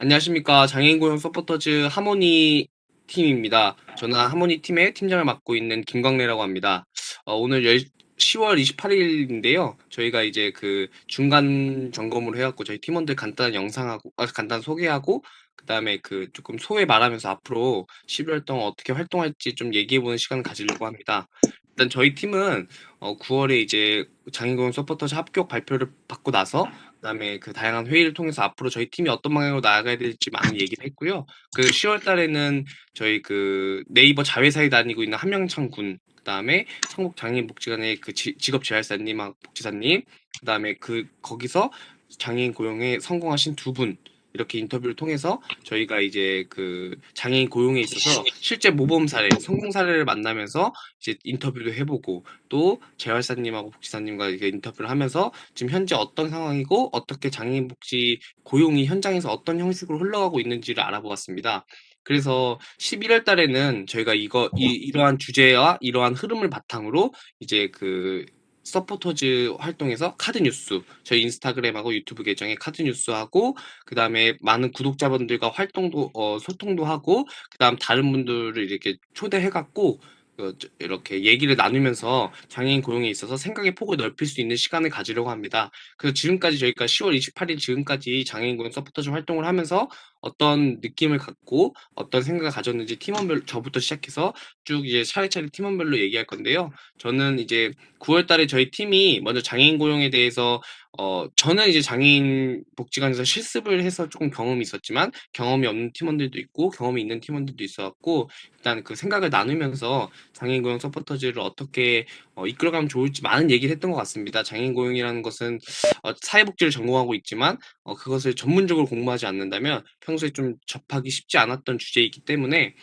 안녕하십니까. 장애인 고용 서포터즈 하모니 팀입니다. 저는 하모니 팀의 팀장을 맡고 있는 김광래라고 합니다. 어, 오늘 열, 10월 28일인데요. 저희가 이제 그 중간 점검을 해갖고 저희 팀원들 간단한 영상하고, 아, 간단 소개하고, 그 다음에 그 조금 소회 말하면서 앞으로 11월 동안 어떻게 활동할지 좀 얘기해보는 시간을 가지려고 합니다. 일단 저희 팀은 어, 9월에 이제 장애인 서포터즈 합격 발표를 받고 나서 그다음에 그 다양한 회의를 통해서 앞으로 저희 팀이 어떤 방향으로 나아가야 될지 많은 얘기를 했고요. 그 10월 달에는 저희 그 네이버 자회사에 다니고 있는 한명창 군, 그다음에 성북 장애인 복지관의 그 지, 직업 재활사님, 복지사님, 그다음에 그 거기서 장애인 고용에 성공하신 두 분. 이렇게 인터뷰를 통해서 저희가 이제 그 장애인 고용에 있어서 실제 모범 사례, 성공 사례를 만나면서 이제 인터뷰도 해보고 또 재활사님하고 복지사님과 이렇게 인터뷰를 하면서 지금 현재 어떤 상황이고 어떻게 장애인 복지 고용이 현장에서 어떤 형식으로 흘러가고 있는지를 알아보았습니다. 그래서 11월 달에는 저희가 이거 이, 이러한 주제와 이러한 흐름을 바탕으로 이제 그 서포터즈 활동에서 카드 뉴스 저희 인스타그램하고 유튜브 계정에 카드 뉴스하고 그 다음에 많은 구독자분들과 활동도 어, 소통도 하고 그 다음 다른 분들을 이렇게 초대해 갖고 어, 이렇게 얘기를 나누면서 장애인 고용에 있어서 생각의 폭을 넓힐 수 있는 시간을 가지려고 합니다. 그래서 지금까지 저희가 10월 28일 지금까지 장애인 고용 서포터즈 활동을 하면서 어떤 느낌을 갖고 어떤 생각을 가졌는지 팀원별 저부터 시작해서 쭉 이제 차례차례 팀원별로 얘기할 건데요. 저는 이제 9월 달에 저희 팀이 먼저 장애인 고용에 대해서 어 저는 이제 장애인 복지관에서 실습을 해서 조금 경험이 있었지만 경험이 없는 팀원들도 있고 경험이 있는 팀원들도 있어 갖고 일단 그 생각을 나누면서 장애인 고용 서포터즈를 어떻게 어, 이끌어가면 좋을지 많은 얘기를 했던 것 같습니다. 장애인 고용이라는 것은 어, 사회복지를 전공하고 있지만 어, 그것을 전문적으로 공부하지 않는다면 평소에 좀 접하기 쉽지 않았던 주제이기 때문에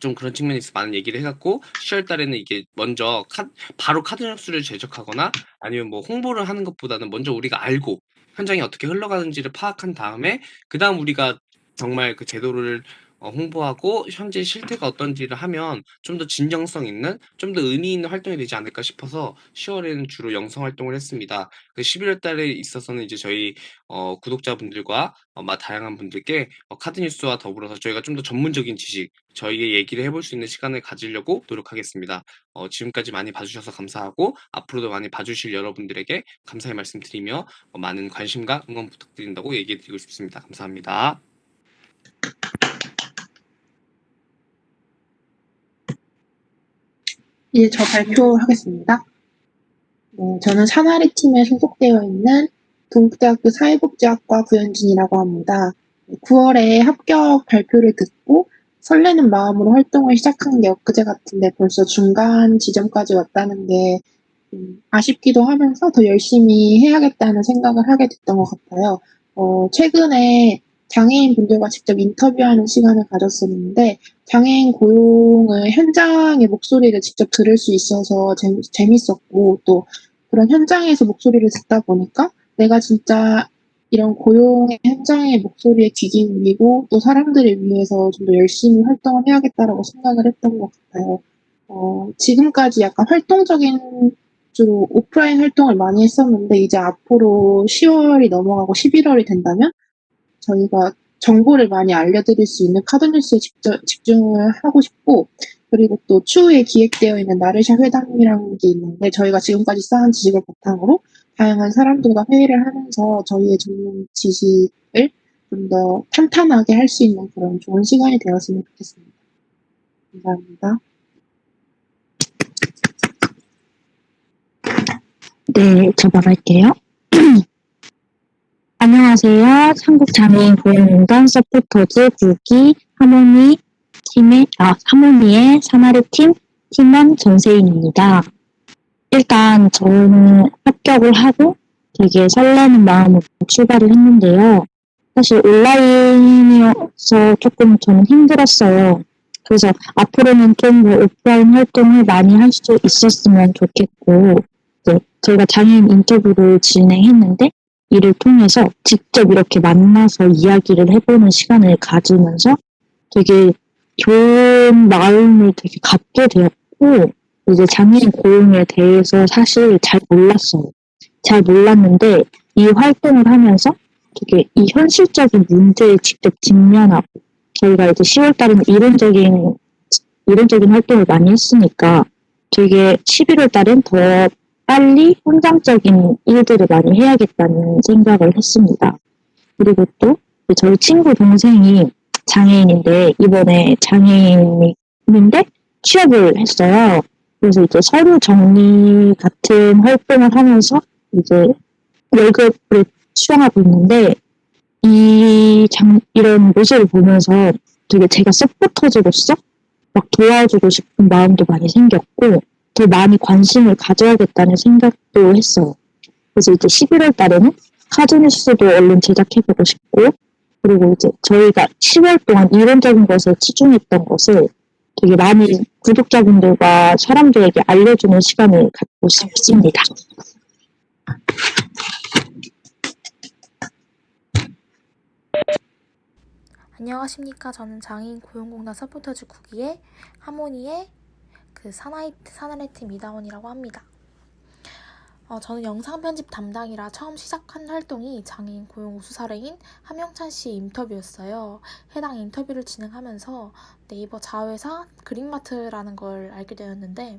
좀 그런 측면에서 많은 얘기를 해갖고 10월 달에는 이게 먼저 카, 바로 카드 뉴스를 제작하거나 아니면 뭐 홍보를 하는 것보다는 먼저 우리가 알고 현장이 어떻게 흘러가는지를 파악한 다음에 그 다음 우리가 정말 그 제도를 어, 홍보하고 현재 실태가 어떤지를 하면 좀 더 진정성 있는 좀 더 의미 있는 활동이 되지 않을까 싶어서 10월에는 주로 영상 활동을 했습니다. 그 11월 달에 있어서는 이제 저희 어, 구독자분들과 어, 마 다양한 분들께 어, 카드 뉴스와 더불어서 저희가 좀 더 전문적인 지식, 저희의 얘기를 해볼 수 있는 시간을 가지려고 노력하겠습니다. 어, 지금까지 많이 봐주셔서 감사하고 앞으로도 많이 봐주실 여러분들에게 감사의 말씀 드리며 어, 많은 관심과 응원 부탁드린다고 얘기해 드리고 싶습니다. 감사합니다. 이제 저 발표하겠습니다. 네, 저는 사나리 팀에 소속되어 있는 동국대학교 사회복지학과 구현진이라고 합니다. 9월에 합격 발표를 듣고 설레는 마음으로 활동을 시작한 게 엊그제 같은데 벌써 중간 지점까지 왔다는 게 음, 아쉽기도 하면서 더 열심히 해야겠다는 생각을 하게 됐던 것 같아요. 어, 최근에 장애인 분들과 직접 인터뷰하는 시간을 가졌었는데 장애인 고용을 현장의 목소리를 직접 들을 수 있어서 재밌, 재밌었고 또 그런 현장에서 목소리를 듣다 보니까 내가 진짜 이런 고용의 현장의 목소리에 귀 기울이고 또 사람들을 위해서 좀 더 열심히 활동을 해야겠다라고 생각을 했던 것 같아요. 어, 지금까지 약간 활동적인 주로 오프라인 활동을 많이 했었는데 이제 앞으로 10월이 넘어가고 11월이 된다면 저희가 정보를 많이 알려드릴 수 있는 카드뉴스에 직접, 집중을 하고 싶고 그리고 또 추후에 기획되어 있는 나르샤 회담이라는 게 있는데 저희가 지금까지 쌓은 지식을 바탕으로 다양한 사람들과 회의를 하면서 저희의 전문 지식을 좀 더 탄탄하게 할 수 있는 그런 좋은 시간이 되었으면 좋겠습니다. 감사합니다. 네, 저 말할게요. 안녕하세요. 한국장애인보험공단 서포터즈 부기 하모니 팀의, 아, 하모니의 사마르 팀 팀원 전세인입니다. 일단 저는 합격을 하고 되게 설레는 마음으로 출발을 했는데요. 사실 온라인이어서 조금 저는 힘들었어요. 그래서 앞으로는 좀 더 오프라인 활동을 많이 할 수 있었으면 좋겠고, 네, 저희가 장애인 인터뷰를 진행했는데, 이를 통해서 직접 이렇게 만나서 이야기를 해보는 시간을 가지면서 되게 좋은 마음을 되게 갖게 되었고, 이제 장애인 고용에 대해서 사실 잘 몰랐어요. 잘 몰랐는데, 이 활동을 하면서 되게 이 현실적인 문제에 직접 직면하고 저희가 이제 10월 달에는 이론적인 이론적인 활동을 많이 했으니까 되게 11월 달엔 더 빨리 현장적인 일들을 많이 해야겠다는 생각을 했습니다. 그리고 또 저희 친구 동생이 장애인인데 이번에 장애인인데 취업을 했어요. 그래서 이제 서류 정리 같은 활동을 하면서 이제 월급을 수령하고 있는데 이 장, 이런 모습을 보면서 되게 제가 서포터즈로서 막 도와주고 싶은 마음도 많이 생겼고 더 많이 관심을 가져야겠다는 생각도 했어요. 그래서 이제 11월 달에는 카드뉴스도 얼른 제작해보고 싶고 그리고 이제 저희가 10월 동안 이론적인 것에 치중했던 것을 되게 많이 구독자분들과 사람들에게 알려주는 시간을 갖고 싶습니다. 안녕하십니까. 저는 장애인 고용공단 서포터즈 9기의 하모니의 그 사나이, 사나이 팀 이다원이라고 합니다. 어, 저는 영상 편집 담당이라 처음 시작한 활동이 장애인 고용 우수 사례인 함영찬 씨의 인터뷰였어요. 해당 인터뷰를 진행하면서 네이버 자회사 그린마트라는 걸 알게 되었는데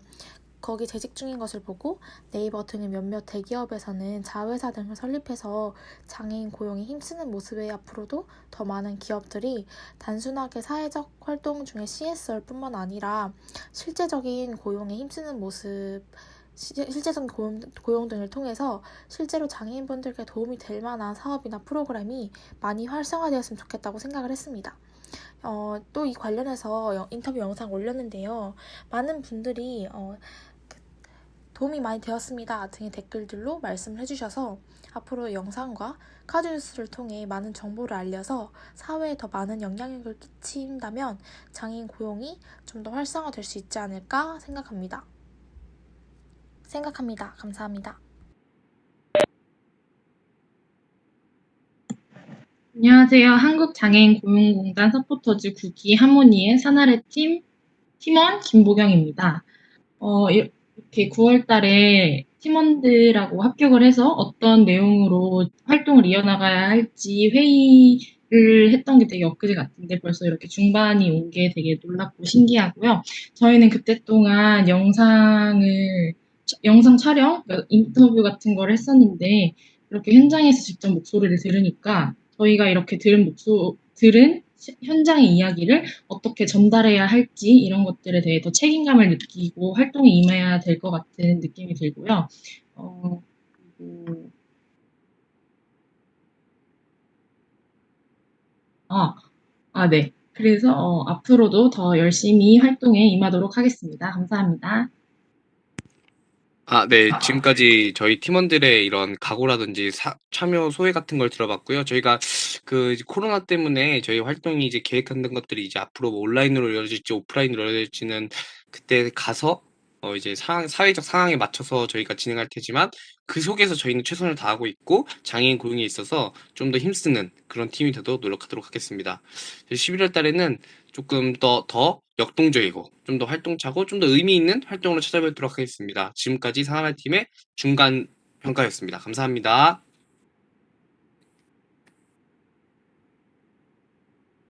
거기 재직 중인 것을 보고 네이버 등의 몇몇 대기업에서는 자회사 등을 설립해서 장애인 고용에 힘쓰는 모습에 앞으로도 더 많은 기업들이 단순하게 사회적 활동 중에 CSR뿐만 아니라 실제적인 고용에 힘쓰는 모습, 시- 실제적인 고용, 고용 등을 통해서 실제로 장애인분들께 도움이 될 만한 사업이나 프로그램이 많이 활성화되었으면 좋겠다고 생각을 했습니다. 어, 또 이 관련해서 여- 인터뷰 영상 올렸는데요. 많은 분들이 어, 그 도움이 많이 되었습니다 등의 댓글들로 말씀을 해주셔서 앞으로 영상과 카드 뉴스를 통해 많은 정보를 알려서 사회에 더 많은 영향력을 끼친다면 장애인 고용이 좀 더 활성화될 수 있지 않을까 생각합니다. 생각합니다. 감사합니다. 안녕하세요. 한국장애인 고용공단 서포터즈 9기 하모니의 사나레 팀 팀원 김보경입니다. 어, 이 렇게 9월 달에 팀원들하고 합격을 해서 어떤 내용으로 활동을 이어나가야 할지 회의를 했던 게 되게 엊그제 같은데 벌써 이렇게 중반이 온 게 되게 놀랍고 신기하고요. 저희는 그때 동안 영상을, 영상 촬영, 그러니까 인터뷰 같은 걸 했었는데 이렇게 현장에서 직접 목소리를 들으니까 저희가 이렇게 들은 목소, 들은 시- 현장의 이야기를 어떻게 전달해야 할지 이런 것들에 대해 더 책임감을 느끼고 활동에 임해야 될 것 같은 느낌이 들고요. 어, 그리고 아, 아, 네. 그래서 어, 앞으로도 더 열심히 활동에 임하도록 하겠습니다. 감사합니다. 아, 네. 지금까지 저희 팀원들의 이런 각오라든지 사- 참여 소회 같은 걸 들어봤고요. 저희가 그 이제 코로나 때문에 저희 활동이 이제 계획한 것들이 이제 앞으로 뭐 온라인으로 이루어질지 오프라인으로 이루어질지는 그때 가서 어 이제 상황, 사회적 상황에 맞춰서 저희가 진행할 테지만 그 속에서 저희는 최선을 다하고 있고 장애인 고용에 있어서 좀 더 힘쓰는 그런 팀이 되도록 노력하도록 하겠습니다. 11월 달에는 조금 더, 더 역동적이고 좀 더 활동차고 좀 더 의미 있는 활동으로 찾아뵙도록 하겠습니다. 지금까지 상하팀의 중간 평가였습니다. 감사합니다.